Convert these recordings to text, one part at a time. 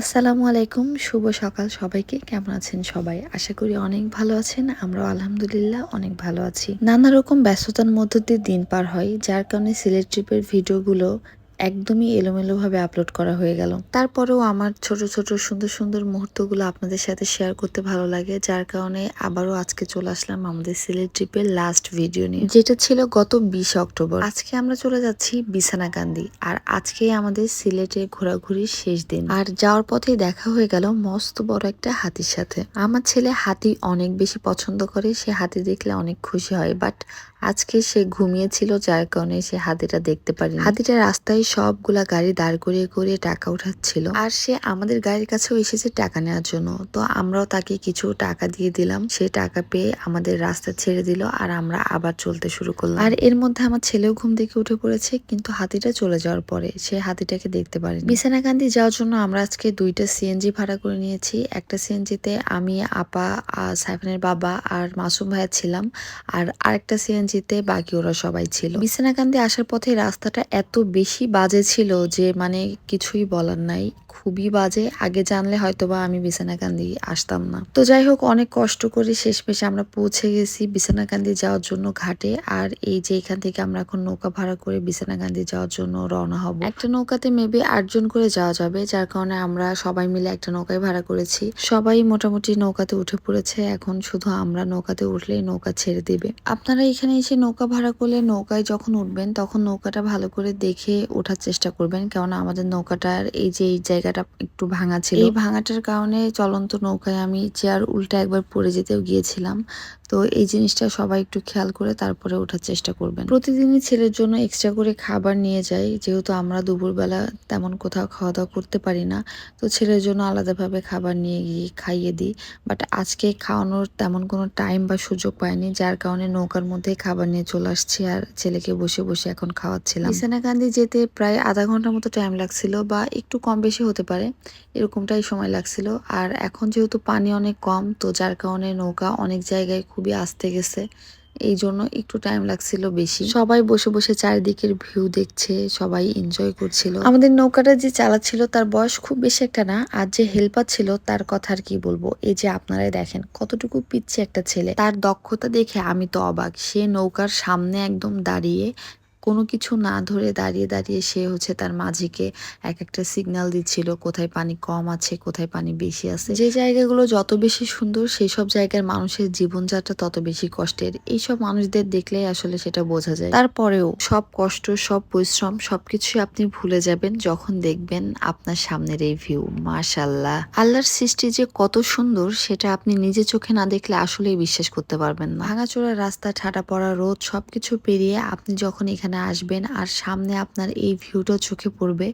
আসসালামু আলাইকুম, শুভ সকাল সবাইকে। কেমন আছেন সবাই? আশা করি অনেক ভালো আছেন আমরা আলহামদুলিল্লাহ অনেক ভালো আছি। নানা রকম ব্যস্ততার মধ্য দিয়ে দিন পার হয়, যার কারণে সিলেট ট্রিপের ভিডিওগুলো একদমই এলোমেলোভাবে আপলোড করা হয়ে গেল। তারপরেও আমার ছোট ছোট, সুন্দর সুন্দর মুহূর্তগুলো আপনাদের সাথে শেয়ার করতে ভালো লাগে, যার কারণে আবারও আজকে চলে আসলাম আমাদের সিলেট ট্রিপের লাস্ট ভিডিও নিয়ে, যেটা ছিল গত বিশ অক্টোবর। আজকে আমরা চলে যাচ্ছি বিছানাকান্দি আর আজকে আমাদের সিলেটে ঘোরাঘুরির শেষ দিন। আর যাওয়ার পথে দেখা হয়ে গেল মস্ত বড় একটা হাতির সাথে। আমার ছেলে হাতি অনেক বেশি পছন্দ করে, সে হাতি দেখলে অনেক খুশি হয় বাট আজকে সে ঘুমিয়েছিল, যার কারণে সে হাতিটা দেখতে পারি হাতিটা রাস্তায় সবগুলা গাড়ি দাঁড় করিয়ে করিয়ে টাকা উঠাচ্ছিল। আর সে আমাদের গাড়ির কাছেও এসেছে টাকা নেওয়ার জন্য। তো আমরাও তাকে কিছু টাকা দিয়ে দিলাম। সে টাকা পেয়ে আমাদের রাস্তা ছেড়ে দিল আর আমরা আবার চলতে শুরু করলাম। আর এর মধ্যে আমার ছেলেও ঘুম থেকে উঠে পড়েছে, কিন্তু হাতিটা চলে যাওয়ার পরে সে হাতিটাকে দেখতে পারেনি। বিছানাকান্দি যাওয়ার জন্য আমরা আজকে দুইটা সিএনজি ভাড়া করে নিয়েছি। একটা সিএনজিতে আমি, আপা সাইফানের বাবা আর মাসুম ভাইয়া ছিলাম। আর আরেকটা সিএনজিতে বাকি ওরা সবাই ছিল। বিছানাকান্দি আসার পথে রাস্তাটা এত বেশি বাজে ছিল যে মানে কিছুই বলার নাই। খুবই বাজে। আগে জানলে হয়তোবা আমি বিছানাকান্দি আসতাম না। তো যাই হোক অনেক কষ্ট করে শেষমেশে আমরা পৌঁছে গেছি বিছানাকান্দি যাওয়ার জন্য ঘাটে। আর এই যে এখান থেকে আমরা এখন নৌকা ভাড়া করে বিছানাকান্দি যাওয়ার জন্য রওনা হব। একটা নৌকাতে মেবি আটজন করে যাওয়া যাবে, যার কারণে আমরা সবাই মিলে একটা নৌকায় ভাড়া করেছি। সবাই মোটামুটি নৌকাতে উঠে পড়েছে। এখন শুধু আমরা নৌকাতে উঠলেই নৌকা ছেড়ে দিবে। আপনারা এখানে এসে নৌকা ভাড়া করলে নৌকায় যখন উঠবেন, তখন নৌকাটা ভালো করে দেখে ওঠার চেষ্টা করবেন। কেননা আমাদের নৌকাটার এই যে এই জায়গাটা একটু ভাঙা ছিল। এই ভাঙাটার কারণে চলন্ত নৌকায় আমি চেয়ার উল্টা একবার পড়ে যেতেও গিয়েছিলাম। তো এই জিনিসটা সবাই একটু খেয়াল করে তারপরে ওঠার চেষ্টা করবেন। প্রতিদিনই ছেলের জন্য এক্সট্রা করে খাবার নিয়ে যাই, যেহেতু আমরা দুপুরবেলা তেমন কোথাও খাওয়া দাওয়া করতে পারি না, তো ছেলের জন্য আলাদাভাবে খাবার নিয়ে গিয়ে খাইয়ে দিই। বাট আজকে খাওয়ানোর তেমন কোনো টাইম বা সুযোগ পাইনি, যার কারণে নৌকার মধ্যে খাবার নিয়ে চলে আসছি আর ছেলেকে বসে বসে এখন খাওয়াচ্ছিলাম। বিছানাকান্দি যেতে প্রায় আধা ঘণ্টার মতো টাইম লাগছিল বা একটু কম বেশি হতে পারে, এরকমটাই সময় লাগছিল। আর এখন যেহেতু পানি অনেক কম, তো যার কারণে নৌকা অনেক জায়গায় খুবই আসতে গেছে। এই জন্য একটু টাইম লাগছিল বেশি। সবাই বসে বসে চারিদিকের ভিউ দেখছে, সবাই এনজয় করছিল। আমাদের নৌকাটা যে চালাচ্ছিল তার বয়স খুব বেশি একটা না, আর যে হেল্পার ছিল তার কথা আর কি বলব। এই যে আপনারাই দেখেন, কতটুকু পিচ্ছে একটা ছেলে। তার দক্ষতা দেখে আমি তো অবাক। সে নৌকার সামনে একদম দাঁড়িয়ে কোনো কিছু না ধরে দাঁড়িয়ে দাঁড়িয়ে সে হচ্ছে তার মাঝিকে এক একটা সিগন্যাল দিচ্ছিল, কোথায় পানি কম আছে, কোথায় পানি বেশি আছে। যে জায়গাগুলো যত বেশি সুন্দর সেই সব জায়গার মানুষের জীবনযাত্রা তত বেশি কষ্টের। এইসব মানুষদের দেখলেই আসলে সেটা বোঝা যায়। তারপরেও সব কষ্ট, সব পরিশ্রম, সবকিছুই আপনি ভুলে যাবেন যখন দেখবেন আপনার সামনের এই ভিউ মাশাল্লাহ আল্লাহর সৃষ্টি যে কত সুন্দর, সেটা আপনি নিজে চোখে না দেখলে আসলেই বিশ্বাস করতে পারবেন না। ভাঙাচোরা রাস্তা, ঠাটা পড়া, রোদ, সবকিছু পেরিয়ে আপনি যখন এখানে আসবেন আর সামনে আপনার এই ভিউটা চোখে পড়বে।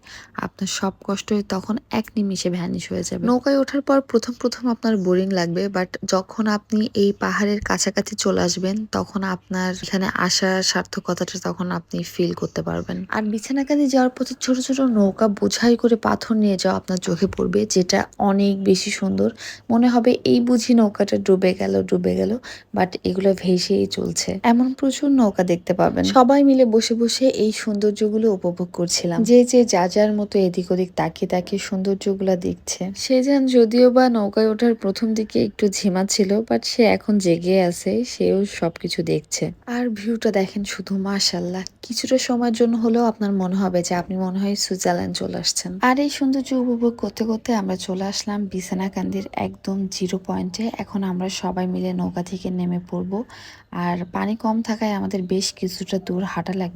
আপনার সব কষ্টই তখন এক নিমিষে ভ্যানিশ হয়ে যাবে। নৌকায় ওঠার পর প্রথম প্রথম আপনার বোরিং লাগবে বাট যখন আপনি এই পাহাড়ের কাছাকাছি চলে আসবেন, তখন আপনার এখানে আসার সার্থকতাটা তখন আপনি ফিল করতে পারবেন। আর বিছানাকান্দি যাওয়ার পথে ছোট ছোট নৌকা বোঝাই করে পাথর নিয়ে যাওয়া আপনার চোখে পড়বে, যেটা অনেক বেশি সুন্দর। মনে হবে এই বুঝি নৌকাটা ডুবে গেল ডুবে গেল বাট এগুলো ভেসেই চলছে। এমন প্রচুর নৌকা দেখতে পাবেন। সবাই মিলে বসে বসে বসে এই সৌন্দর্যগুলো উপভোগ করছিলাম। যে যে, যা, যার মতো এদিক ওদিক তাকিয়ে তাকিয়ে সৌন্দর্যগুলো দেখছে। সে যেন যদিও বা নৌকায় ওঠার প্রথম দিকে একটু ঝিমা ছিল বাট সে এখন জেগে আছে, সেও সবকিছু দেখছে। আর ভিউটা দেখেন শুধু মাশাল্লাহ কিছুটা সময়ের জন্য হলেও আপনার মনে হবে যে আপনি মনে হয় সুইজারল্যান্ড চলে আসছেন। আর এই সৌন্দর্য উপভোগ করতে করতে আমরা চলে আসলাম বিছানাকান্দির একদম জিরো পয়েন্টে। এখন আমরা সবাই মিলে নৌকা থেকে নেমে পড়ব। আর পানি কম থাকায় আমাদের বেশ কিছুটা দূর হাঁটা লাগবে।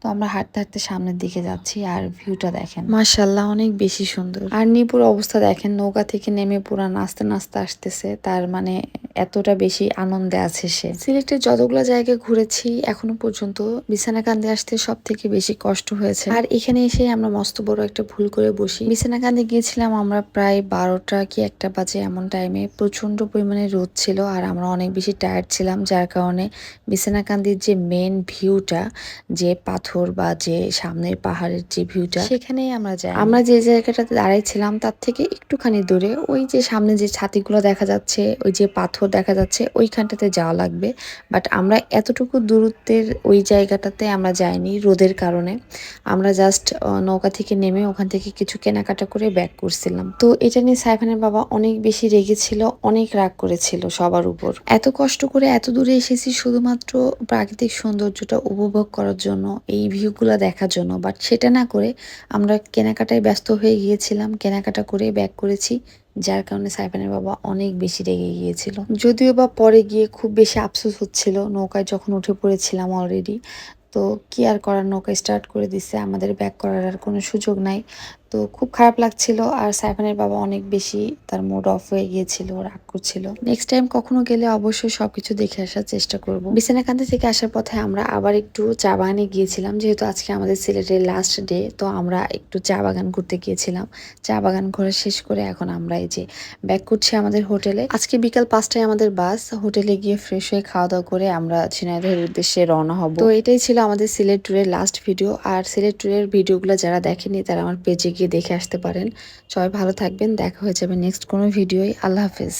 তো আমরা হাঁটতে হাঁটতে সামনের দিকে যাচ্ছি আর ভিউটা দেখেন। মার্শাল্লাহ অনেক বেশি সুন্দর। আর নিপুর অবস্থা দেখেন নৌকা থেকে নেমে পুরা নাচতে নাচতে আসতেছে। তার মানে এতটা বেশি আনন্দে আছে সে। সিলেটের যতগুলো জায়গা ঘুরেছি এখনও পর্যন্ত বিছানাকান্দি আসতে সব থেকে বেশি কষ্ট হয়েছে। আর এখানে এসে আমরা মস্ত বড় একটা ভুল করে বসি। বিছানাকান্দি গিয়েছিলাম আমরা প্রায় বারোটা কি একটা বাজে এমন টাইমে প্রচণ্ড পরিমাণে রোদ ছিল আর আমরা অনেক বেশি টায়ার্ড ছিলাম যার কারণে বিছানাকান্দির যে মেন ভিউটা যে পাথর বা যে সামনের পাহাড়ের যে ভিউটা সেখানেই আমরা যাই। আমরা যে জায়গাটাতে দাঁড়াইছিলাম তার থেকে একটুখানি দূরে ওই যে সামনে যে ছাতিগুলো দেখা যাচ্ছে ওই যে পাথর দেখা যাচ্ছে ওইখানটাতে যাওয়া লাগবে। বাট আমরা এতটুকু দূরত্বের ওই জায়গাটাতে আমরা যাইনি রোদের কারণে। আমরা জাস্ট নৌকা থেকে নেমে ওখান থেকে কিছু কেনাকাটা করে ব্যাক করছিলাম। তো এটা নিয়ে সাইফানের বাবা অনেক বেশি রেগেছিল অনেক রাগ করেছিল সবার উপর। এত কষ্ট করে এত দূরে এসেছি শুধুমাত্র প্রাকৃতিক সৌন্দর্যটা উপভোগ করার জন্য, এই ভিউগুলো দেখার জন্য। বাট সেটা না করে আমরা কেনাকাটায় ব্যস্ত হয়ে গিয়েছিলাম, কেনাকাটা করে ব্যাক করেছি, যার কারণে সাইফানের বাবা অনেক বেশি রেগে গিয়েছিল। যদিও বা পরে গিয়ে খুব বেশি আফসোস হচ্ছিল, নৌকায় যখন উঠে পড়েছিলাম অলরেডি তো কি আর করার, নৌকায় স্টার্ট করে দিছে, আমাদের ব্যাক করার আর কোনো সুযোগ নাই। তো খুব খারাপ লাগছিল আর সাইফানের বাবা অনেক বেশি তার মুড অফ হয়ে গিয়েছিল, রাগ করছিল। নেক্সট টাইম কখনো গেলে অবশ্যই সবকিছু দেখে আসার চেষ্টা করব। বিছানাকান্দি থেকে আসার পথে আমরা আবার একটু চা বাগানে গিয়েছিলাম, যেহেতু আজকে আমাদের সিলেটের লাস্ট ডে তো আমরা একটু চা বাগান ঘুরতে গিয়েছিলাম। চা বাগান ঘোরা শেষ করে এখন আমরা এই যে ব্যাক করছি আমাদের হোটেলে। আজকে বিকাল পাঁচটায় আমাদের বাস, হোটেলে গিয়ে ফ্রেশ হয়ে খাওয়া দাওয়া করে আমরা ঝিনাইদহের উদ্দেশ্যে রওনা হব। তো এটাই ছিল আমাদের সিলেট ট্যুরের লাস্ট ভিডিও আর সিলেট ট্যুরের ভিডিওগুলো যারা দেখেনি তারা আমার পেজে গিয়ে দেখে আসতে পারেন। সবাই ভালো থাকবেন। দেখা হয়ে যাবে নেক্সট কোনো ভিডিওই আল্লাহ হাফেজ।